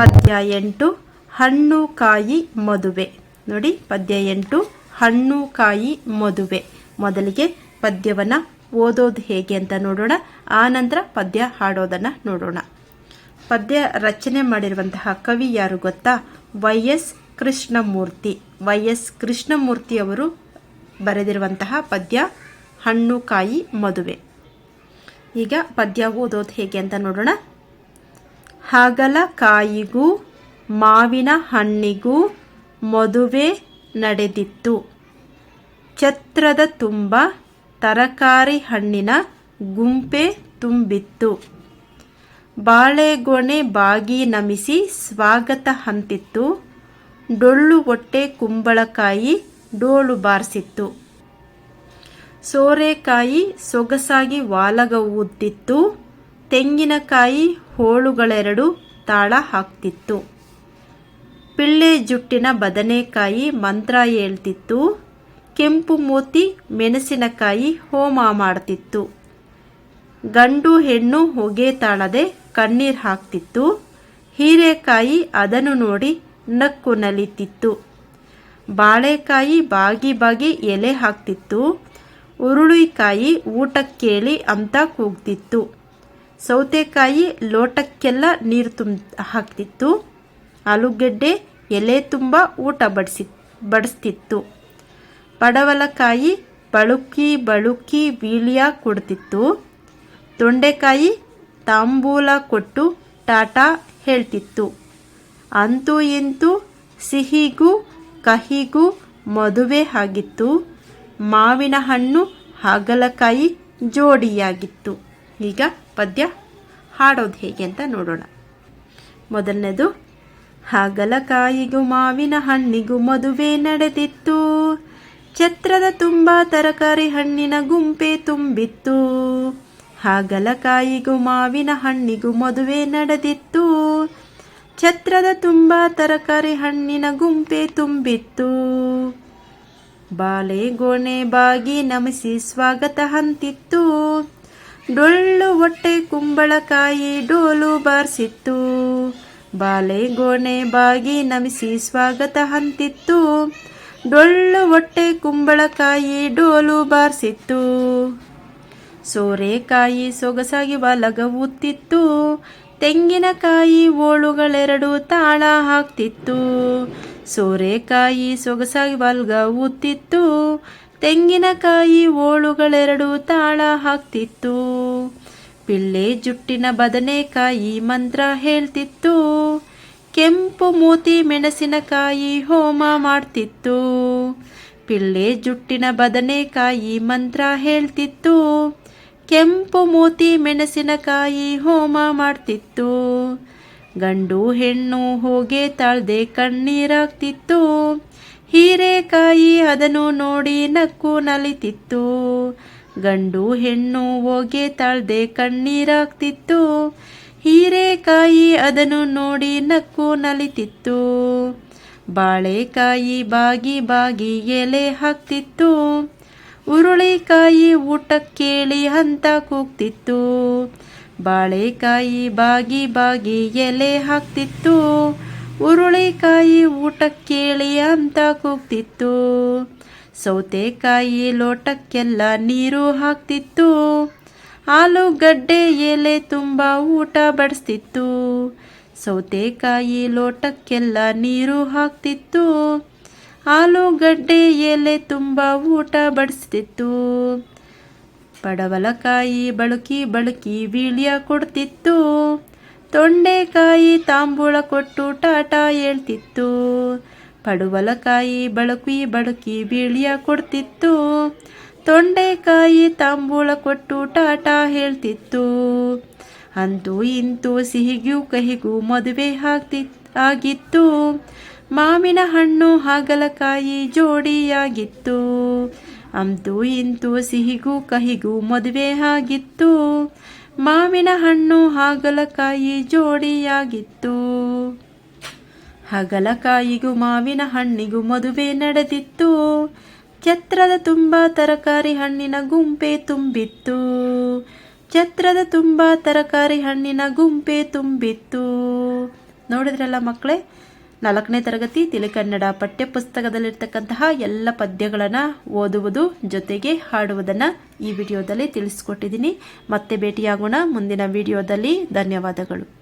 ಪದ್ಯ ಎಂಟು ಹಣ್ಣು ಕಾಯಿ ಮದುವೆ. ನೋಡಿ ಪದ್ಯ ಎಂಟು ಹಣ್ಣು ಕಾಯಿ ಮದುವೆ. ಮೊದಲಿಗೆ ಪದ್ಯವನ್ನು ಓದೋದು ಹೇಗೆ ಅಂತ ನೋಡೋಣ, ಆ ನಂತರ ಪದ್ಯ ಹಾಡೋದನ್ನು ನೋಡೋಣ. ಪದ್ಯ ರಚನೆ ಮಾಡಿರುವಂತಹ ಕವಿ ಯಾರು ಗೊತ್ತಾ? Y S Krishnamurthy. Y S Krishnamurthy ಅವರು ಬರೆದಿರುವಂತಹ ಪದ್ಯ ಹಣ್ಣು ಕಾಯಿ ಮದುವೆ. ಈಗ ಪದ್ಯ ಓದೋದು ಹೇಗೆ ಅಂತ ನೋಡೋಣ. ಹಾಗಲ ಕಾಯಿಗೂ ಮಾವಿನ ಹಣ್ಣಿಗೂ ಮದುವೆ ನಡೆದಿತ್ತು. ಛತ್ರದ ತುಂಬ ತರಕಾರಿ ಹಣ್ಣಿನ ಗುಂಪೆ ತುಂಬಿತ್ತು. ಬಾಳೆಗೊನೆ ಬಾಗಿ ನಮಿಸಿ ಸ್ವಾಗತ ಹಂತಿತ್ತು ಡೊಳ್ಳು ಹೊಟ್ಟೆ ಕುಂಬಳಕಾಯಿ ಡೋಳು ಬಾರಿಸಿತ್ತು. ಸೋರೆಕಾಯಿ ಸೊಗಸಾಗಿ ವಾಲಗ ಊದ್ತಿತ್ತು ತೆಂಗಿನಕಾಯಿ ಹೋಳುಗಳೆರಡು ತಾಳ ಹಾಕ್ತಿತ್ತು. ಪಿಳ್ಳೆ ಜುಟ್ಟಿನ ಬದನೆಕಾಯಿ ಮಂತ್ರ ಹೇಳ್ತಿತ್ತು. ಕೆಂಪು ಮೂತಿ ಮೆಣಸಿನಕಾಯಿ ಹೋಮ ಮಾಡ್ತಿತ್ತು. ಗಂಡು ಹೆಣ್ಣು ಹೊಗೆ ತಾಳದೆ ಕಣ್ಣೀರು ಹಾಕ್ತಿತ್ತು. ಹೀರೆಕಾಯಿ ಅದನ್ನು ನೋಡಿ ನಕ್ಕು ನಲಿತಿತ್ತು. ಬಾಳೆಕಾಯಿ ಬಾಗಿ ಬಾಗಿ ಎಲೆ ಹಾಕ್ತಿತ್ತು. ಉರುಳಿಕಾಯಿ ಊಟಕ್ಕೇಳಿ ಅಂತ ಕೂಗ್ತಿತ್ತು. ಸೌತೆಕಾಯಿ ಲೋಟಕ್ಕೆಲ್ಲ ನೀರು ತುಂಬ ಹಾಕ್ತಿತ್ತು. ಆಲೂಗೆಡ್ಡೆ, ಎಲೆ ತುಂಬ ಊಟ ಬಡಿಸಿ, ಬಡಿಸ್ತಿತ್ತು. ಪಡವಲಕಾಯಿ ಬಳುಕಿ ಬಳುಕಿ ವೀಳ್ಯ ಕೊಡ್ತಿತ್ತು. ತೊಂಡೆಕಾಯಿ ತಾಂಬೂಲ ಕೊಟ್ಟು ಟಾಟಾ ಹೇಳ್ತಿತ್ತು. ಅಂತೂ ಇಂತೂ ಸಿಹಿಗೂ, ಕಹಿಗೂ ಮದುವೆ ಆಗಿತ್ತು. ಮಾವಿನ ಹಣ್ಣು ಹಾಗಲಕಾಯಿ ಜೋಡಿಯಾಗಿತ್ತು. ಈಗ ಪದ್ಯ ಹಾಡೋದು ಹೇಗೆ ಅಂತ ನೋಡೋಣ. ಮೊದಲನೇದು, ಹಾಗಲಕಾಯಿಗೂ ಮಾವಿನ ಹಣ್ಣಿಗೂ ಮದುವೆ ನಡೆದಿತ್ತು. ಛತ್ರದ ತುಂಬ ತರಕಾರಿ ಹಣ್ಣಿನ ಗುಂಪೆ ತುಂಬಿತ್ತು. ಹಾಗಲಕಾಯಿಗೂ ಮಾವಿನ ಹಣ್ಣಿಗೂ ಮದುವೆ ನಡೆದಿತ್ತು. ಛತ್ರದ ತುಂಬ ತರಕಾರಿ ಹಣ್ಣಿನ ಗುಂಪೆ ತುಂಬಿತ್ತು. ಬಾಳೆಗೊನೆ ಬಾಗಿ ನಮಿಸಿ ಸ್ವಾಗತ ಹಂತಿತ್ತು ಡೊಳ್ಳು ಹೊಟ್ಟೆ ಕುಂಬಳಕಾಯಿ ಡೋಲು ಬಾರಿಸಿತ್ತು. ಬಾಳೆಗೊನೆ ಬಾಗಿ ನಮಿಸಿ ಸ್ವಾಗತ ಹಂತಿತ್ತು ಡೊಳ್ಳು ಹೊಟ್ಟೆ ಕುಂಬಳಕಾಯಿ ಡೋಲು ಬಾರಿಸಿತ್ತು. ಸೋರೆಕಾಯಿ ಸೊಗಸಾಗಿ ಬಲಗವುತ್ತಿತ್ತು ತೆಂಗಿನಕಾಯಿ ಓಳುಗಳೆರಡು ತಾಳ ಹಾಕ್ತಿತ್ತು. ಸೋರೆಕಾಯಿ ಸೊಗಸಾಗಿ ಬಲ್ಗ ತೆಂಗಿನಕಾಯಿ ಓಳುಗಳೆರಡು ತಾಳ ಹಾಕ್ತಿತ್ತು. ಪಿಳ್ಳೆ ಜುಟ್ಟಿನ ಬದನೆಕಾಯಿ ಮಂತ್ರ ಹೇಳ್ತಿತ್ತು. ಕೆಂಪು ಮೂತಿ ಮೆಣಸಿನಕಾಯಿ ಹೋಮ ಮಾಡ್ತಿತ್ತು. ಪಿಳ್ಳೆ ಜುಟ್ಟಿನ ಬದನೆಕಾಯಿ ಮಂತ್ರ ಹೇಳ್ತಿತ್ತು. ಕೆಂಪು ಮೂತಿ ಮೆಣಸಿನಕಾಯಿ ಹೋಮ ಮಾಡ್ತಿತ್ತು. ಗಂಡು ಹೆಣ್ಣು ಹೋಗೆ ತಾಳ್ದೆ ಕಣ್ಣೀರಾಗ್ತಿತ್ತು. ಹೀರೆಕಾಯಿ ಅದನ್ನು ನೋಡಿ ನಕ್ಕು ನಲಿತಿತ್ತು. ಗಂಡು ಹೆಣ್ಣು ಹೋಗೆ ತಾಳ್ದೆ ಕಣ್ಣೀರಾಗ್ತಿತ್ತು. ಹೀರೆಕಾಯಿ ಅದನ್ನು ನೋಡಿ ನಕ್ಕು ನಲಿತಿತ್ತು. ಬಾಳೆಕಾಯಿ ಬಾಗಿ ಬಾಗಿ ಎಲೆ ಹಾಕ್ತಿತ್ತು. ಉರುಳಿಕಾಯಿ ಕೇಳಿ ಅಂತ ಕೂಗ್ತಿತ್ತು. ಬಾಳೆಕಾಯಿ ಬಾಗಿ ಬಾಗಿ ಎಲೆ ಹಾಕ್ತಿತ್ತು. ಉರುಳಿಕಾಯಿ ಊಟಕ್ಕೇಳಿ ಅಂತ ಕೂಗ್ತಿತ್ತು. ಸೌತೆಕಾಯಿ ಲೋಟಕ್ಕೆಲ್ಲ ನೀರು ಹಾಕ್ತಿತ್ತು. ಆಲೂಗಡ್ಡೆ ಎಲೆ ತುಂಬ ಊಟ ಬಡಿಸ್ತಿತ್ತು. ಸೌತೆಕಾಯಿ ಲೋಟಕ್ಕೆಲ್ಲ ನೀರು ಹಾಕ್ತಿತ್ತು. ಆಲೂಗಡ್ಡೆ ಎಲೆ ತುಂಬ ಊಟ ಬಡಿಸ್ತಿತ್ತು. ಪಡವಲಕಾಯಿ ಬಳುಕಿ ಬಳುಕಿ ವೀಳ್ಯ ಕೊಡ್ತಿತ್ತು. ತೊಂಡೆಕಾಯಿ ತಾಂಬೂಳ ಕೊಟ್ಟು ಟಾಟಾ ಹೇಳ್ತಿತ್ತು. ಪಡುವಲಕಾಯಿ ಬಳಕಿ ಬಳುಕಿ ಬೀಳಿಯ ಕೊಡ್ತಿತ್ತು. ತೊಂಡೆಕಾಯಿ ತಾಂಬೂಳ ಕೊಟ್ಟು ಟಾಟಾ ಹೇಳ್ತಿತ್ತು. ಅಂತೂ ಇಂತೂ ಸಿಹಿಗೂ ಕಹಿಗೂ ಮದುವೆ ಆಗ್ತಿತ್ತು ಆಗಿತ್ತು. ಮಾವಿನ ಹಣ್ಣು ಹಾಗಲಕಾಯಿ ಜೋಡಿಯಾಗಿತ್ತು. ಅಂತೂ ಇಂತೂ ಸಿಹಿಗೂ ಕಹಿಗೂ ಮದುವೆ ಆಗಿತ್ತು. ಮಾವಿನ ಹಣ್ಣು ಹಾಗಲಕಾಯಿ ಜೋಡಿಯಾಗಿತ್ತು. ಹಾಗಲಕಾಯಿಗೂ ಮಾವಿನ ಹಣ್ಣಿಗೂ ಮದುವೆ ನಡೆದಿತ್ತು. ಛತ್ರದ ತುಂಬ ತರಕಾರಿ ಹಣ್ಣಿನ ಗುಂಪೆ ತುಂಬಿತ್ತು. ಛತ್ರದ ತುಂಬ ತರಕಾರಿ ಹಣ್ಣಿನ ಗುಂಪೆ ತುಂಬಿತ್ತು. ನೋಡಿದ್ರಲ್ಲ ಮಕ್ಕಳೇ ನಾಲ್ಕನೇ ತರಗತಿ ತಿಲಿಕನ್ನಡ ಪಠ್ಯಪುಸ್ತಕದಲ್ಲಿರ್ತಕ್ಕಂತಹ ಎಲ್ಲ ಪದ್ಯಗಳನ್ನು ಓದುವುದು ಜೊತೆಗೆ ಹಾಡುವುದನ್ನು ಈ ವಿಡಿಯೋದಲ್ಲಿ ತಿಳಿಸ್ಕೊಟ್ಟಿದ್ದೀನಿ. ಮತ್ತೆ ಭೇಟಿಯಾಗೋಣ ಮುಂದಿನ ವಿಡಿಯೋದಲ್ಲಿ. ಧನ್ಯವಾದಗಳು.